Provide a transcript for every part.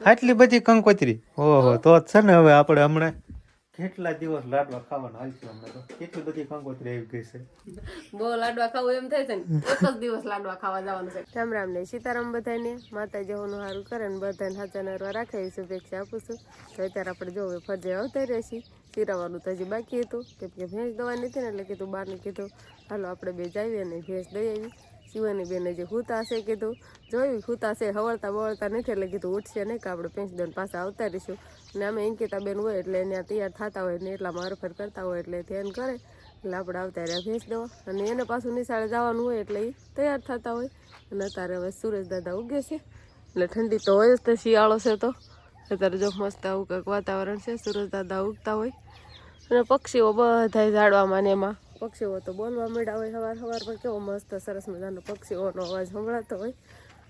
આટલી બધી કંકોત્રી? ઓહો તો જ છે ને હવે આપણે હમણાં. કેટલા દિવસ લાડવા ખાવાના હાલશું અમને તો? કેટલી બધી કંકોત્રી આવી ગઈ છે? બહુ લાડવા ખાવું એમ થાય છે ને એક જ દિવસ લાડવા ખાવા જવાનું છે. રામ રામ ને સીતારામ બધાને. માતા હોનું સારું કરે ને બધાને હાચા નરવા રાખે એવી શુભેચ્છા આપું છું. તો અત્યારે આપણે જો હવે ફરજે આવતા રહેશી સિરાવાનું તો હજી બાકી હતું. કેમ કે ભેંસ દવા નથી ને એટલે કીધું બહારને કીધું હાલો આપણે બે જાવીએ ને ભેંસ દઈ આવી શિવાની બેને જે હુતા છે કીધું, જોયું, હુતા હવળતા બવળતા નથી. એટલે કીધું, ઉઠશે નહીં કે આપણે પેંચ દઈને પાછા આવતા રહીશું. અને અમે અંકિતા બેન હોય એટલે એને તૈયાર થતા હોય ને એટલા મારફર કરતા હોય એટલે ધ્યાન કરે. એટલે આપણે આવતા રહ્યા ભેંસ દેવા. અને એને પાછું નિશાળે જવાનું હોય એટલે એ તૈયાર થતા હોય. અને અત્યારે હવે સુરેશ દાદા ઉગે છે. એટલે ઠંડી તો હોય જ તે, શિયાળો છે તો. અત્યારે જો મસ્ત આવું કંઈક વાતાવરણ છે, સુરેશ દાદા ઉગતા હોય. અને પક્ષીઓ બધા ઝાડવામાં ને એમાં. પક્ષીઓ તો બોલવા માંડ્યા હોય સવાર સવારમાં કેવો મસ્ત સરસ મજાનો પક્ષીઓનો અવાજ સંભળાતો હોય.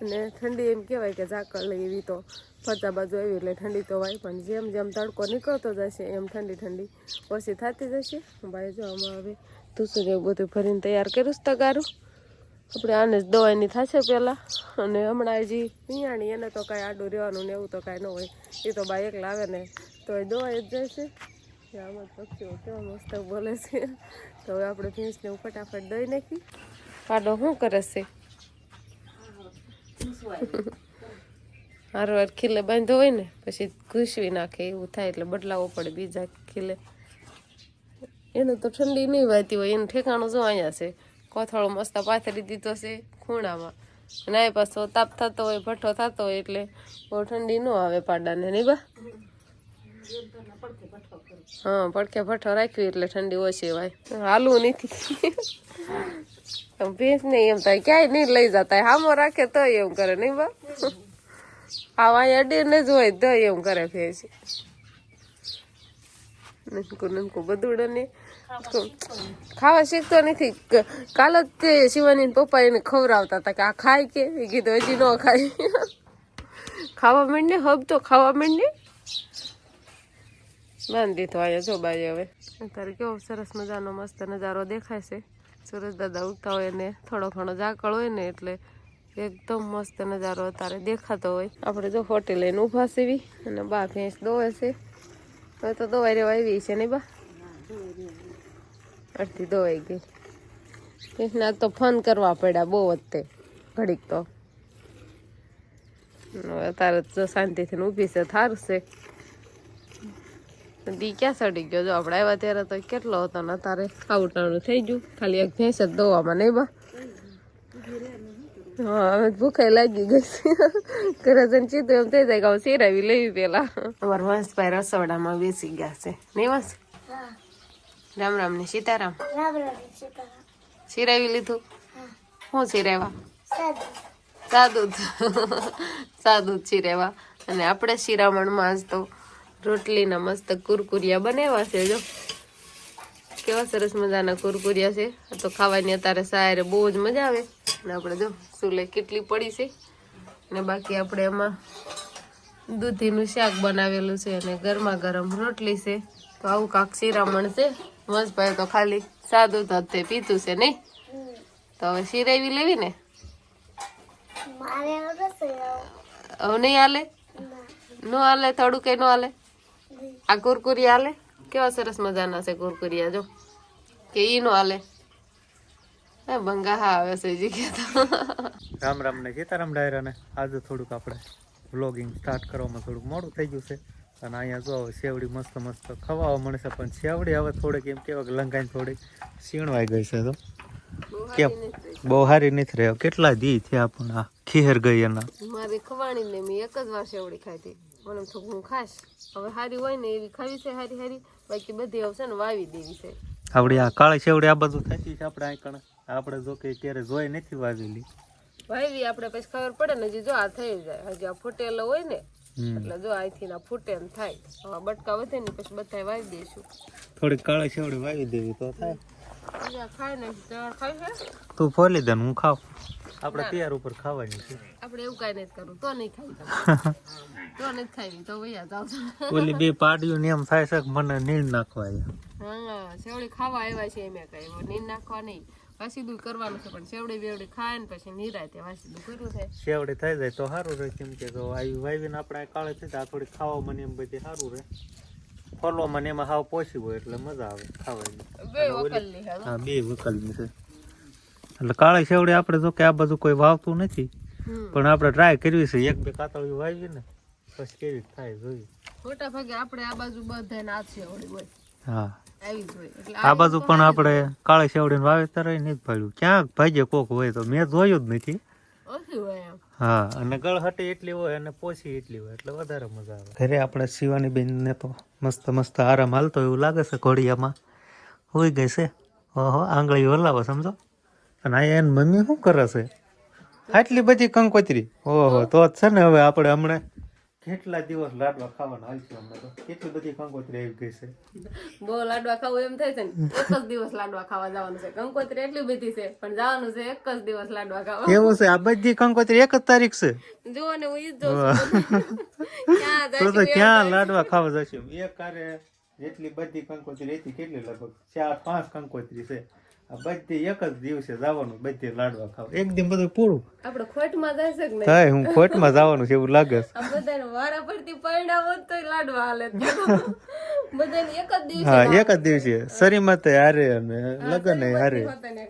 અને ઠંડી એમ કહેવાય કે ઝાકળ એવી તો ફરતા બાજુ આવી એટલે ઠંડી તો વાય પણ જેમ જેમ તડકો નીકળતો જશે એમ ઠંડી ઠંડી ઓછી થતી જશે. ભાઈ જો આમાં હવે તુસું જેવું બધું ભરીને તૈયાર કર્યું છે તગારું. આપણે આને જ દવાની થશે પહેલાં. અને હમણાં હજી પિયાણી એને તો કાંઈ આડું રહેવાનું ને એવું તો કાંઈ ન હોય. એ તો બા એકલા આવે ને તો એ દવાઈ જ જશે. આમાં જ પક્ષીઓ કેવા મસ્ત બોલે છે. તો હવે આપણે ભેંસને હું ફટાફટ દઈ નાખી. પાડો શું કરે છે? હાર વાર ખીલે બાંધો હોય ને, પછી ઘૂસવી નાખે, એવું થાય એટલે બદલાવો પડે બીજા ખીલે. એને તો ઠંડી નહીં વાતી હોય, એનું ઠેકાણું જો અહીંયા છે. કોથળો મસ્ત પાથરી દીધો છે ખૂણામાં. અને આ પાછો તાપ થતો હોય, ભઠ્ઠો થતો હોય એટલે બહુ ઠંડી ન આવે પાડાને, નહીં બા? હા, પડખે ભઠ્ઠો રાખ્યું એટલે ઠંડી ઓછી હોય. હાલવું નથી. ભેંસ નહીં એમ થાય, ક્યાંય નહીં લઈ જતા. હામો રાખે તો એમ કરે, નહીં બા? આવા અડીને જ હોય તો એમ કરે ભેંસ. નનકું નનકું બધું ને. ખાવા શીખતો નથી. કાલ જ તે શિવાની પપ્પા એને ખવડાવતા હતા કે આ ખાય કે? કીધું, હજી ન ખાય. ખાવા માંડ ને હબ તો ખાવા માંડ ને બાંધી દીધો અહીંયા જો બાઈ હવે. અત્યારે કેવો સરસ મજાનો મસ્ત નજારો દેખાય છે. સુરજ દાદા ઉગતા હોય ને થોડો ઘણો ઝાકળ હોય ને એટલે એકદમ મસ્ત નજારો અત્યારે દેખાતો હોય. આપણે જો હોટી લઈને ઊભા સીવી અને બા ભેંસ દોવે છે. હવે તો દોવાઈ રેવા આવી છે નહીં બા? અડધી દોવાઈ ગઈ. ભેંસના તો ફોન કરવા પડ્યા બહુ વધતે ઘડીક તો. અત્યારે શાંતિથી ઊભી છે, થાર છે. દી ક્યાં સડી ગયો? જો આપણે આવ્યા ત્યારે તો કેટલો હતો ને તારે? આવટાણું થઈ ગયું. ખાલી એક ભેંસ જ દોવામાં નહીં બા. હા હવે ભૂખાઈ લાગી ગઈ ઘરે જઈને ચીધું એમ થઈ જાય કે હવે સિરાવી લેવી પેલા. અમારા વંશભાઈ રસોડામાં બેસી ગયા છે. નહીં વંશ? રામ રામ ને સીતારામ. સિરાવી લીધું? શું સિરાવ્યા સાદું. જ. સાદું જ સિરાવ્યા અને આપણે શિરામણમાં આજ તો રોટલીના મસ્ત કુરકુરિયા બનાવ્યા છે જો. કેવા સરસ મજાના કુરકુરિયા છે. આ તો ખાવાની અત્યારે સારે બહુ જ મજા આવે. અને આપણે જો સુલે કેટલી પડી છે. અને બાકી આપણે એમાં દૂધીનું શાક બનાવેલું છે અને ગરમા ગરમ રોટલી છે. તો આવું કાંક શિરામણ છે. મસ્તભાઈ તો ખાલી સાદું તો પીતું છે નહીં તો હવે શિરાવી લેવી ને? હવે નહીં હાલે? નો હાલે થોડું કઈ નો હાલે? આ કુરકુરી હાલે કેવા સરસ મજાના છે કુરકુરિયા જો. કે ઈ નો હાલે બંગા હા આવે છે જી કે તો રામ રામ ને સીતારામ ડાયરાને. આજે થોડુંક આપણે વ્લોગિંગ સ્ટાર્ટ કરવામાં થોડુંક મોડું થઈ ગયું છે. અને અહીંયા જો હવે શેવડી મસ્ત મસ્ત ખવાવા મળશે પણ શેવડી હવે થોડીક એમ કેવા કે લંકાઈને થોડીક સીણવાઈ ગઈ છે તો કેમ? બહુ હારી નથી રહ્યો કેટલા દી થયા પણ આ ખીહર ગઈ એના. મારી ખવાણી ને મેં એક જ વાર શેવડી ખાધી. મને તો ખાસ હવે હારી હોય ને એવી ખાવી છે હારી હારી. બાકી બધી આવશે ને વાવી દેવી છે. આવડી આ કાળી શેવડી આ બધું થતી છે આપણે અહીં કણ. આપણે જો કે ક્યારે જોઈ નથી વાવેલી. વાવી આપણે પછી ખબર પડે ને હજી જો આ થઈ જાય. હજી આ ફૂટેલો હોય ને એટલે જો અહીંથી ના ફૂટે એમ થાય. બટકા વધે ને પછી બધા વાવી દઈશું થોડી કાળી શેવડી વાવી દેવી તો થાય. તું ફોલી દે હું ખાવ આપણે તૈયાર ઉપર ખાવાની છે. આપણે એવું કઈ નથી કરવું. તો નહીં ખાઈ તો નથી ખાવી તો વૈયા જાવ ઓલી બે પાડ્યું ને એમ થાય છે કે મને નીંદ નાખવા. હા સેવડી ખાવા આવ્યા છે એમ કઈ નીર નાખવા નહીં. વાસીદું કરવાનું છે પણ સેવડી બેવડી ખાય ને પછી નિરાય તે વાસીદું કરવું છે. સેવડી થઈ જાય તો સારું રહે. કેમ કે તો આવી વાવીને આપણે કાળે થઈ જાય થોડી ખાવા મને એમ બધી સારું રહે. ફોલવામાં ને એમાં હાવ પોસી હોય એટલે મજા આવે ખાવાની. હે બે વકલની છે. એટલે કાળી શેવડી આપણે જો કે આ બધું કોઈ વાવતું નથી પણ આપણે ટ્રાય કરવી છે. એક બે કાતળી વાવી ને પછી કેવી થાય જોઈએ. મોટા ભાગે આપણે આ બાજુ બધા ના શેવડી હોય. હા. આ બાજુ પણ આપણે કાળી શેવડી વાવેતર નથી ભાડ્યું. ક્યાંક ભાગ્ય કોક હોય તો મેં જોયું જ નથી. ઓછી હોય એમ. હા અને ગળહટી એટલી હોય અને પોસી એટલી હોય એટલે વધારે મજા આવે. ઘરે આપણે શિવાની બેન ને તો મસ્ત મસ્ત આરામ હાલતો એવું લાગે છે ઘોડિયામાં. હોઈ ગઈ છે. ઓહો, આંગળી હલાવો, સમજો. અને આ એની મમ્મી શું કરે છે? આટલી બધી કંકોત્રી? ઓહો, તો જ છે ને હવે આપણે હમણાં. કેટલા દિવસ લાડવા ખાવાના હાલશે અમને તો? કેટલી બધી કંકોત્રી આવી ગઈ છે? બહુ લાડવા ખાવું એમ થાય છે ને એક જ દિવસ લાડવા ખાવા જવાનું છે. કંકોત્રી એટલી બધી છે પણ જવાનું છે એક જ દિવસ લાડવા ખાવા. એવું છે? આ બધી કંકોત્રી એક જ તારીખ છે? જુઓ ને હું ઈ જ ક્યાં તો તો ક્યાં લાડવા ખાવા જશે? એક કારે જેટલી બધી કંકોત્રી હતી કેટલી લગભગ? ચાર પાંચ કંકોત્રી છે. આ બધી એક જ દિવસે જવાનું બધી લાડવા ખાવા. એક દિન બધું પૂરું. આપણે ખોટમાં જાય છે કે નહીં? થાય હું ખોટમાં જવાનું છે એવું લાગે છે. વારા પડતી પરિણામ હોત તોય લાડવા હાલે બધાને એક જ દિવસે હા એક જ દિવસે. શરીમાં તે હારે અને લગન હારે.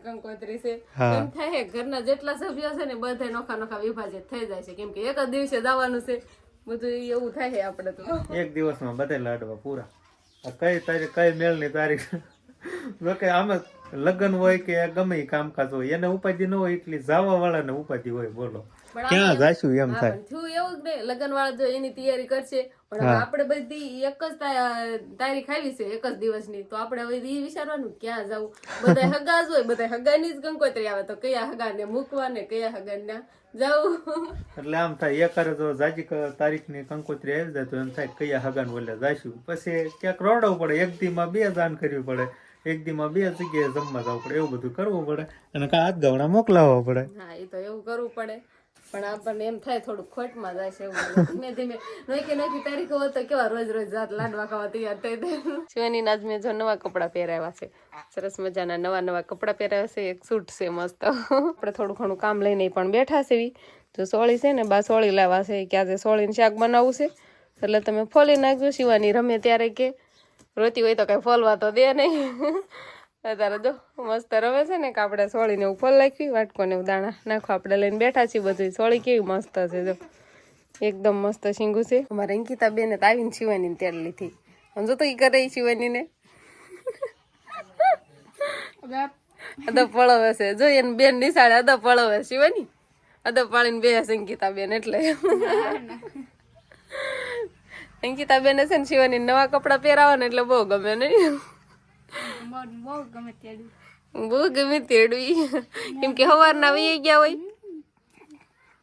કંકોત્રી છે. એમ થાય ઘરના જેટલા સભ્યો છે ને બધા નોખા નોખા વિભાજિત થઈ જાય છે. કેમ કે એક જ દિવસે જવાનું છે. બધું એવું થાય છે આપણે તો. એક દિવસમાં બધા લાડવા પૂરા. કઈ તારીખ કઈ મેળની તારીખ? કે આમાં લગ્ન હોય કે ગમે કામકાજ હોય. એને ઉપાધિ ન હોય એટલી જાવા વાળાને ઉપાધિ હોય બોલો. ક્યાં જાશું એમ થાય? થયું એવું જ લગન વાળા જો એની તૈયારી કરશે પણ આપણે બધી એક જ તારીખ આવી છે એક જ દિવસની. તો આપણે હવે એ વિચારવાનું ક્યાં જવું? બધા હગા જ હોય બધા હગાની જ ગંગોત્રી આવે. તો કયા હગાને મૂકવા ને કયા હગાને જવું? એટલે આમ થાય એક જો જાજી તારીખની કંકોત્રી આવી જાય તો એમ થાય કયા હગાન બોલે જાશું પછી ક્યાંક રોડવું પડે એક દીમાં બે દાન કરવી પડે એક દીમાં બે જગ્યાએ જમવા જવું પડે એવું બધું કરવું પડે. અને કા હાથ ગવડા મોકલાવવા પડે. હા એ તો એવું કરવું પડે. પણ આપણને એમ થાય થોડું ખોટમાં જાય છે એવું. ધીમે ધીમે. નોકી નોકી તારીખો તો કેવા રોજ રોજ જાત લાડવા ખાવા તૈયાર થઈ જાય. શિવાની આજ મેં જો નવા કપડાં પહેરાવ્યા છે. સરસ મજાના નવા નવા કપડાં પહેરાવ્યા છે. એક સૂટ છે મસ્ત. આપણે થોડું ઘણું કામ લઈને પણ બેઠા છે એવી જો સોળી છે ને, બા સોળી લાવવા છે. કે આજે સોળીને શાક બનાવવું છે. એટલે તમે ફોલી નાખજો શિવાની. રમે ત્યારે કે. રોતી હોય તો કાંઈ ફોલવા તો દે નહીં. અત્યારે જો મસ્ત રવે છે ને કે આપણે સોળીને ઉપર નાખવી વાટકો ને દાણા નાખો, આપણે લઈને બેઠા છીએ બધું સોળી કેવી મસ્ત છે જો. એકદમ મસ્ત શીંગું છે. અમારે અંકિતા બેને તો આવીને શિવાની તેલ લીધી. સમજો તો એ કરે શિવાની ને અદબ પળવે છે. જો એને બેન નિશાળે અદબ પળવે શિવાની. અદબ પાળીને બે હશે અંકિતા બેન એટલે. અંકિતા બેન છે ને શિવાની નવા કપડાં પહેરાવે એટલે બહુ ગમે નહીં. બહુ ગમે તેડવી. કેમ કે સવારના વહી ગયા હોય.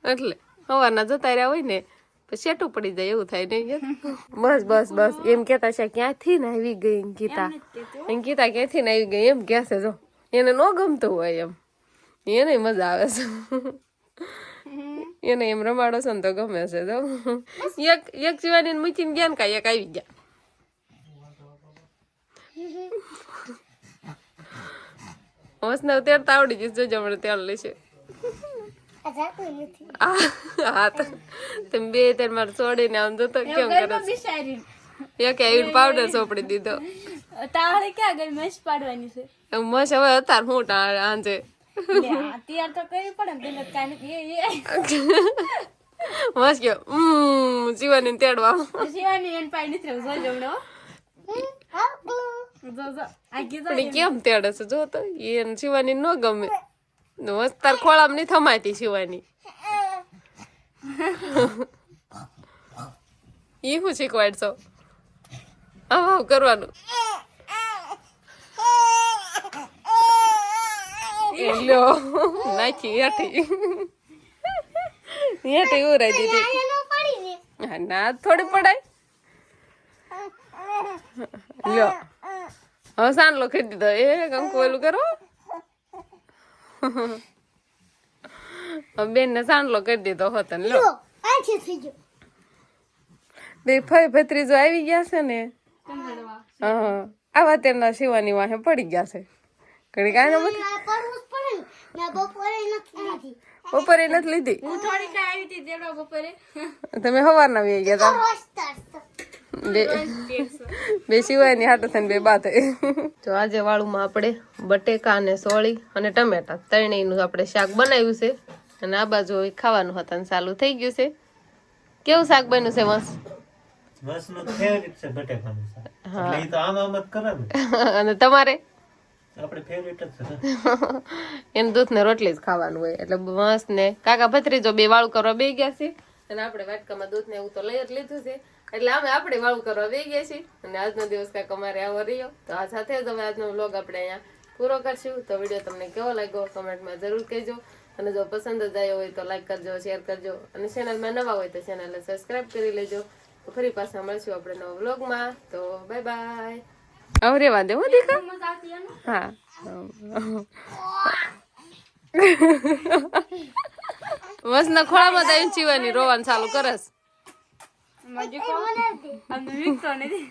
એટલે સવારના જતા રહ્યા હોય ને પછી શેટું પડી જાય એવું થાય નહીં બસ બસ બસ. એમ કેતા છે ક્યાંથી ને આવી ગઈ? અંકિતા અંકિતા ક્યાંથી ને આવી ગઈ? એમ કહેશે જો એને ન ગમતું હોય એમ. એને મજા આવે છે. એને એમ રમાડો છે ને તો ગમે છે જો. એક એક જીવાની મૂકીને ગયા ને કાંઈ એક આવી ગયા. વસને તેડતા આવડી જશે જોજો મને તેલ લેશે. આ હા તો તમે બે ત્રણ મારે છોડીને આમ જોતો કેમ કરે છે? એક આવીને પાવડર સોપડી દીધો. તારે ક્યાં ગઈ મસ્ત પાડવાની છે? મસ હવે અત્યારે હું ટા- આંજે. તૈયાર તો કઈ પડે ને પેલા કાંઈ એ એ. મસ ગયો. હમ જીવાની તેડવા. જીવાની એન પાઈ નથી રહ્યું કેમ તેડે છે? જો તો એને શિવાની ન ગમે. તાર ખોળામાં નહીં થમાતી શિવાની. ઈ હું શીખવાડશો? આવ આવ કરવાનું. લ્યો નાખી હેઠી. હેઠી ઉરાઈ દીધી. ના થોડી પડાય. લ્યો હવે સાંડલો કરી દીધો. એ કંકુ ઓલું કરો. બેન ને સાંડલો કરી દીધો હતો ને લો. બે ફઈ ભત્રીજો આવી ગયા છે ને. હા આવા તેના શિવાની વાહે પડી ગયા છે. ઘડી કાંઈ નથી બપોરે નથી લીધી. તમે સવારના વી ગયા હતા બે બે સિવાયની હાટો થઈને બે બાત તો આજે વાળુમાં આપણે બટેકા અને સોળી અને ટમેટા ત્રણેયનું આપણે શાક બનાવ્યું છે. અને આ બાજુ ખાવાનું હતા ને ચાલુ થઈ ગયું છે. કેવું શાક બન્યું છે વંશ? અને તમારે. એને દૂધ ને. રોટલી જ ખાવાનું હોય. એટલે મસ્ત ને કાકા ભત્રીજો બે વાળું કરવા બે ગયા છે. અને આપણે વાટકામાં દૂધ ને એવું તો લઈ જ લીધું છે. એટલે અમે આપણે વાળું કરવા બે ગયા છીએ. અને આજનો દિવસ કાંઈક અમારે આવો રહ્યો. તો આ સાથે જ અમે આજનો વ્લોગ આપણે અહીંયા પૂરો કરશું. તો વીડિયો તમને કેવો લાગ્યો કમેન્ટમાં જરૂર કહેજો. અને જો પસંદ જ આવ્યો હોય તો લાઈક કરજો શેર કરજો. અને ચેનલમાં નવા હોય તો ચેનલને સબસ્ક્રાઇબ કરી લેજો. તો ફરી પાછા મળશું આપણે નવા વ્લોગમાં તો બાય બાય હવે રેવા દે હું દીકા મજા આવતી એમ હા. બસ ના ખોળામાં તો ચીવાની રોવાનું ચાલુ કરસ મજી કો અમે વીકતો નથી